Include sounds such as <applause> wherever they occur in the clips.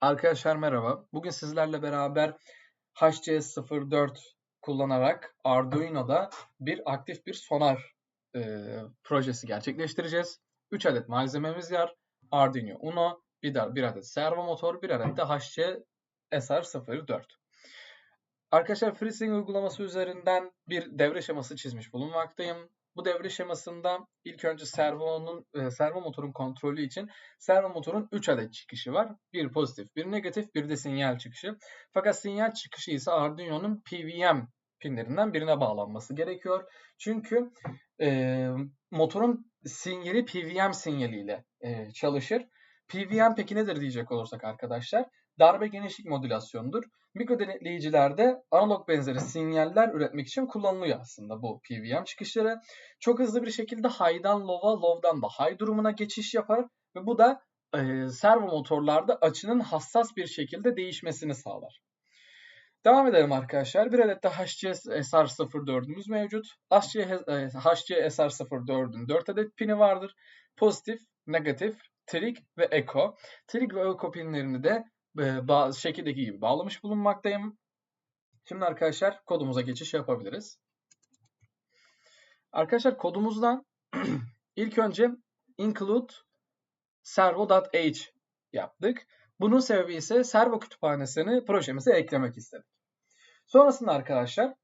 Arkadaşlar merhaba. Bugün sizlerle beraber HCS04 kullanarak Arduino'da bir aktif bir sonar e, projesi gerçekleştireceğiz. 3 adet malzememiz var. Arduino Uno, bir, de, bir adet servo motor, bir adet de HC SR04. Arkadaşlar FreeSync uygulaması üzerinden bir devre şeması çizmiş bulunmaktayım. Bu devre şemasında ilk önce servonun e, servo motorun kontrolü için servo motorun 3 adet çıkışı var. Bir pozitif, bir negatif, bir de sinyal çıkışı. Fakat sinyal çıkışı ise Arduino'nun PWM pinlerinden birine bağlanması gerekiyor. Çünkü e, motorun sinyali PWM sinyaliyle e, çalışır. PWM peki nedir diyecek olursak arkadaşlar? Darbe genişlik modülasyonudur. Mikro denetleyicilerde analog benzeri sinyaller üretmek için kullanılıyor aslında bu PWM çıkışları. Çok hızlı bir şekilde high'dan low'a, low'dan da high durumuna geçiş yapar ve bu da e, servo motorlarda açının hassas bir şekilde değişmesini sağlar. Devam edelim arkadaşlar. Bir adet de HCS SR04'ümüz mevcut. HC SR04'ün 4 adet pini vardır. Pozitif, negatif, trig ve echo. Trig ve echo pinlerini de bazı şekildeki gibi bağlamış bulunmaktayım. Şimdi arkadaşlar kodumuza geçiş yapabiliriz. Arkadaşlar kodumuzdan <clears throat> ilk önce include servo.h yaptık. Bunun sebebi ise servo kütüphanesini projemize eklemek istedik. Sonrasında arkadaşlar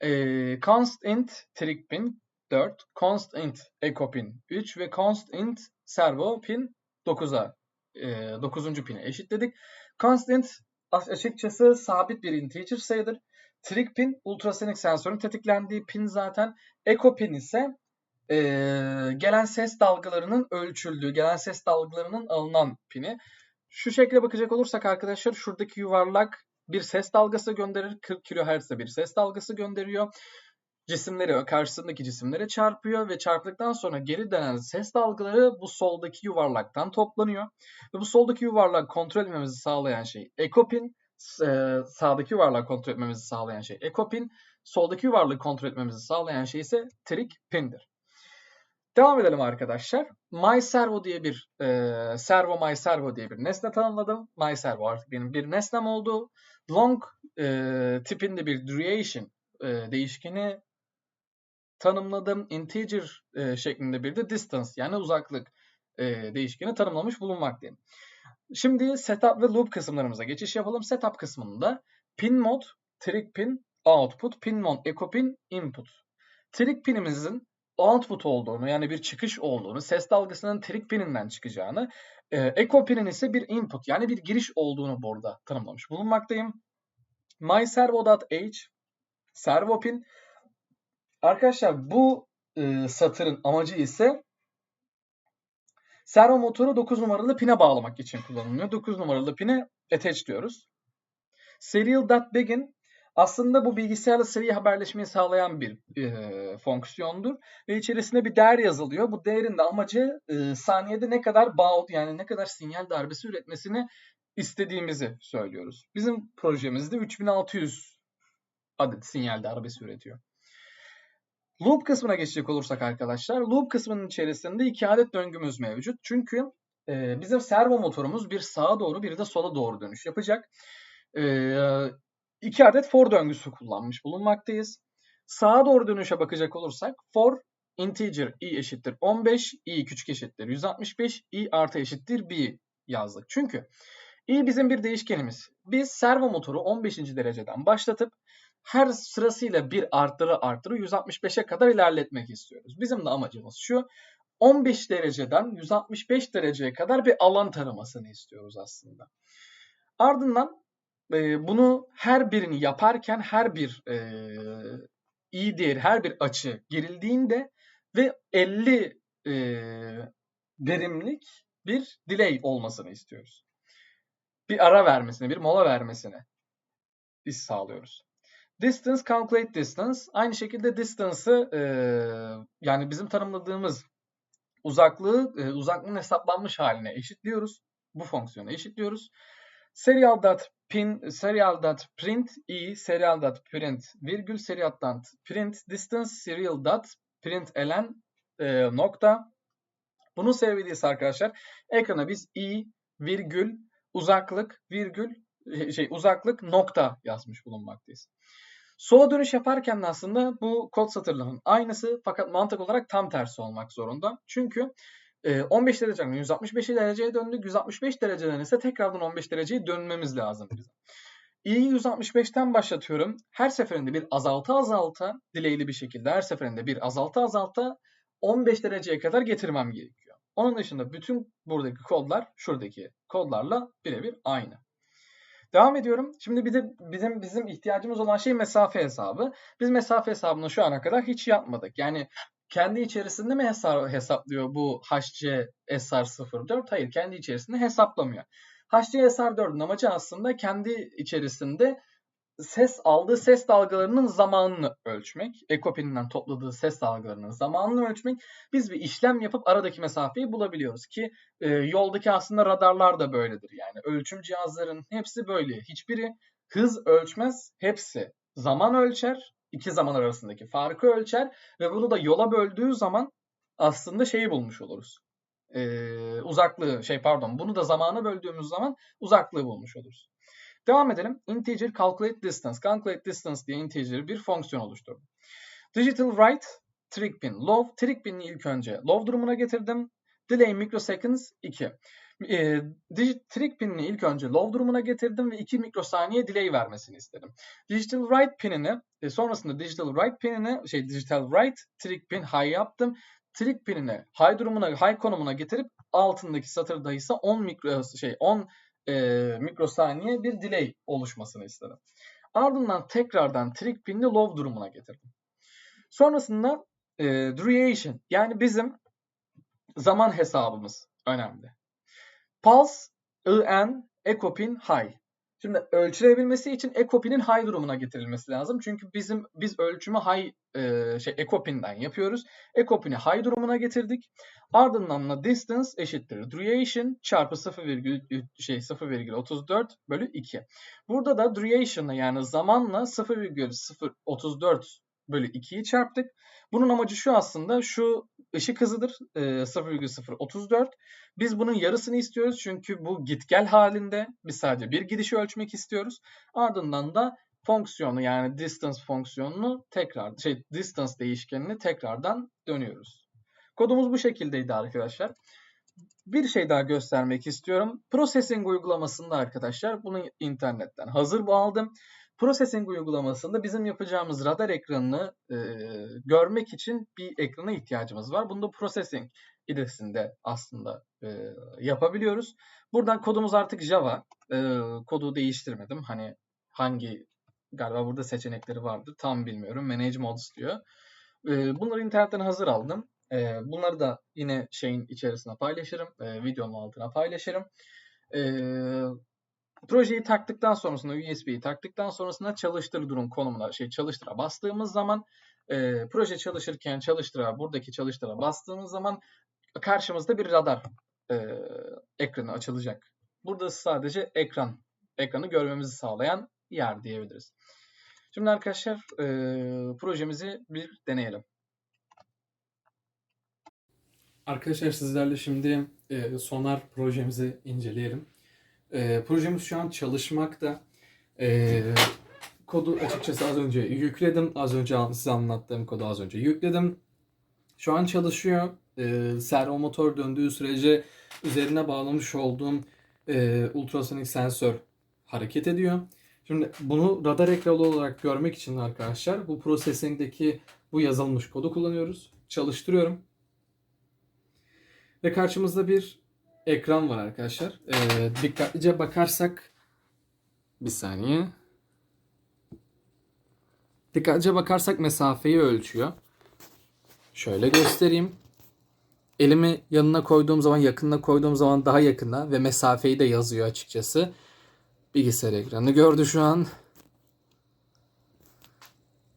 e, const int trig pin 4, const int echo pin 3 ve const int servo pin 9'a e, 9. pine eşitledik. Constant açıkçası sabit bir integer sayıdır. Trig pin ultrasonik sensörün tetiklendiği pin zaten. Echo pin ise e, gelen ses dalgalarının ölçüldüğü, gelen ses dalgalarının alınan pini. Şu şekilde bakacak olursak arkadaşlar şuradaki yuvarlak bir ses dalgası gönderir. 40 kHz'de bir ses dalgası gönderiyor cisimleri karşısındaki cisimlere çarpıyor ve çarptıktan sonra geri dönen ses dalgaları bu soldaki yuvarlaktan toplanıyor. Ve bu soldaki yuvarlak kontrol etmemizi sağlayan şey ekopin, e, sağdaki yuvarlak kontrol etmemizi sağlayan şey ekopin, soldaki yuvarlığı kontrol etmemizi sağlayan şey ise trig pindir. Devam edelim arkadaşlar. MyServo diye bir e, servo MyServo diye bir nesne tanımladım. MyServo artık benim bir nesnem oldu. Long e, tipinde bir duration e, değişkeni tanımladığım integer e, şeklinde bir de distance yani uzaklık e, değişkeni tanımlamış bulunmaktayım. Şimdi setup ve loop kısımlarımıza geçiş yapalım. Setup kısmında pin mod, trig pin, output, pin mod, echo pin, input. Trig pinimizin output olduğunu yani bir çıkış olduğunu, ses dalgasının trig pininden çıkacağını, e, echo pinin ise bir input yani bir giriş olduğunu burada tanımlamış bulunmaktayım. MyServo.h servo pin Arkadaşlar bu e, satırın amacı ise servo motoru 9 numaralı pine bağlamak için kullanılıyor. 9 numaralı pine attach diyoruz. Serial.begin aslında bu bilgisayarla seri haberleşmeyi sağlayan bir e, fonksiyondur. Ve içerisinde bir değer yazılıyor. Bu değerin de amacı e, saniyede ne kadar baud yani ne kadar sinyal darbesi üretmesini istediğimizi söylüyoruz. Bizim projemizde 3600 adet sinyal darbesi üretiyor. Loop kısmına geçecek olursak arkadaşlar, loop kısmının içerisinde iki adet döngümüz mevcut. Çünkü e, bizim servo motorumuz bir sağa doğru bir de sola doğru dönüş yapacak. E, iki adet for döngüsü kullanmış bulunmaktayız. Sağa doğru dönüşe bakacak olursak for integer i eşittir 15, i küçük eşittir 165, i artı eşittir b yazdık. Çünkü i bizim bir değişkenimiz. Biz servo motoru 15. dereceden başlatıp her sırasıyla bir arttırı arttırı 165'e kadar ilerletmek istiyoruz. Bizim de amacımız şu. 15 dereceden 165 dereceye kadar bir alan taramasını istiyoruz aslında. Ardından e, bunu her birini yaparken her bir e, iyi değer, her bir açı girildiğinde ve 50 e, verimlik bir delay olmasını istiyoruz. Bir ara vermesine, bir mola vermesine biz sağlıyoruz. Distance, calculate distance. Aynı şekilde distance'ı e, yani bizim tanımladığımız uzaklığı e, uzaklığın hesaplanmış haline eşitliyoruz. Bu fonksiyonu eşitliyoruz. Serial dot pin, serial dot print i, serial dot print virgül, serial dot print distance, serial dot print elen e, nokta. Bunun ise arkadaşlar ekrana biz i virgül uzaklık virgül şey uzaklık nokta yazmış bulunmaktayız. Sola dönüş yaparken de aslında bu kod satırlarının aynısı fakat mantık olarak tam tersi olmak zorunda. Çünkü e, 15 dereceden 165 dereceye döndük. 165 dereceden ise tekrardan 15 dereceye dönmemiz lazım bize. İ'yi 165'ten başlatıyorum. Her seferinde bir azalta azalta delay'li bir şekilde her seferinde bir azalta azalta 15 dereceye kadar getirmem gerekiyor. Onun dışında bütün buradaki kodlar şuradaki kodlarla birebir aynı. Devam ediyorum. Şimdi bir de bizim bizim ihtiyacımız olan şey mesafe hesabı. Biz mesafe hesabını şu ana kadar hiç yapmadık. Yani kendi içerisinde mi hesap, hesaplıyor bu HC SR04? Hayır, kendi içerisinde hesaplamıyor. HC SR4'ün amacı aslında kendi içerisinde ses aldığı ses dalgalarının zamanını ölçmek. Ekopininden topladığı ses dalgalarının zamanını ölçmek. Biz bir işlem yapıp aradaki mesafeyi bulabiliyoruz ki e, yoldaki aslında radarlar da böyledir. Yani ölçüm cihazların hepsi böyle. Hiçbiri hız ölçmez, hepsi zaman ölçer. iki zaman arasındaki farkı ölçer ve bunu da yola böldüğü zaman aslında şeyi bulmuş oluruz. Ee, uzaklığı şey pardon bunu da zamana böldüğümüz zaman uzaklığı bulmuş oluruz. Devam edelim. Integer calculate distance. Calculate distance diye integer bir fonksiyon oluşturdum. Digital write trick pin low. Trick pin'i ilk önce low durumuna getirdim. Delay microseconds 2. E, trick pinini ilk önce low durumuna getirdim ve 2 mikrosaniye delay vermesini istedim. Digital write pinini e, sonrasında digital write pinini şey digital write trick pin high yaptım. Trick pinini high durumuna high konumuna getirip altındaki satırda ise 10 mikro şey 10 e, mikrosaniye bir delay oluşmasını istedim. Ardından tekrardan trick pinini low durumuna getirdim. Sonrasında e, duration yani bizim zaman hesabımız önemli. Pulse, IN, Ecopin, High. Şimdi ölçülebilmesi için Ecopin'in high durumuna getirilmesi lazım. Çünkü bizim biz ölçümü high e, şey Ecopin'den yapıyoruz. Ecopin'i high durumuna getirdik. Ardından da distance eşittir duration çarpı 0, şey 0,34 bölü 2. Burada da duration'la yani zamanla 0,034 bölü 2'yi çarptık. Bunun amacı şu aslında şu ışık hızıdır e, 0,034. Biz bunun yarısını istiyoruz çünkü bu git gel halinde biz sadece bir gidişi ölçmek istiyoruz. Ardından da fonksiyonu yani distance fonksiyonunu tekrar şey distance değişkenini tekrardan dönüyoruz. Kodumuz bu şekildeydi arkadaşlar. Bir şey daha göstermek istiyorum. Processing uygulamasında arkadaşlar bunu internetten hazır aldım. Processing uygulamasında bizim yapacağımız radar ekranını e, görmek için bir ekrana ihtiyacımız var. Bunu da Processing ilerisinde aslında e, yapabiliyoruz. Buradan kodumuz artık Java. E, kodu değiştirmedim. Hani hangi galiba burada seçenekleri vardır. Tam bilmiyorum. Manage Modes diyor. E, bunları internetten hazır aldım. E, bunları da yine şeyin içerisine paylaşırım. E, videonun altına paylaşırım. E, projeyi taktıktan sonrasında USB'yi taktıktan sonrasında çalıştır durum konumuna şey çalıştıra bastığımız zaman e, proje çalışırken çalıştıra buradaki çalıştıra bastığımız zaman karşımızda bir radar e, ekranı açılacak. Burada sadece ekran ekranı görmemizi sağlayan yer diyebiliriz. Şimdi arkadaşlar e, projemizi bir deneyelim. Arkadaşlar sizlerle şimdi e, Sonar projemizi inceleyelim. E, projemiz şu an çalışmakta. E, kodu açıkçası az önce yükledim. Az önce size anlattığım kodu az önce yükledim. Şu an çalışıyor. E, servo motor döndüğü sürece üzerine bağlamış olduğum e, ultrasonik sensör hareket ediyor. Şimdi bunu radar ekranı olarak görmek için arkadaşlar bu processing'deki bu yazılmış kodu kullanıyoruz. Çalıştırıyorum. Ve karşımızda bir ekran var arkadaşlar. Ee, dikkatlice bakarsak bir saniye. Dikkatlice bakarsak mesafeyi ölçüyor. Şöyle göstereyim. Elimi yanına koyduğum zaman, yakınına koyduğum zaman daha yakına ve mesafeyi de yazıyor açıkçası. Bilgisayar ekranı gördü şu an.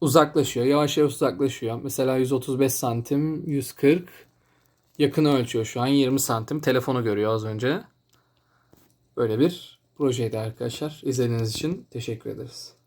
Uzaklaşıyor. Yavaş yavaş uzaklaşıyor. Mesela 135 santim, 140. Yakını ölçüyor şu an 20 santim. Telefonu görüyor az önce. Böyle bir projeydi arkadaşlar. İzlediğiniz için teşekkür ederiz.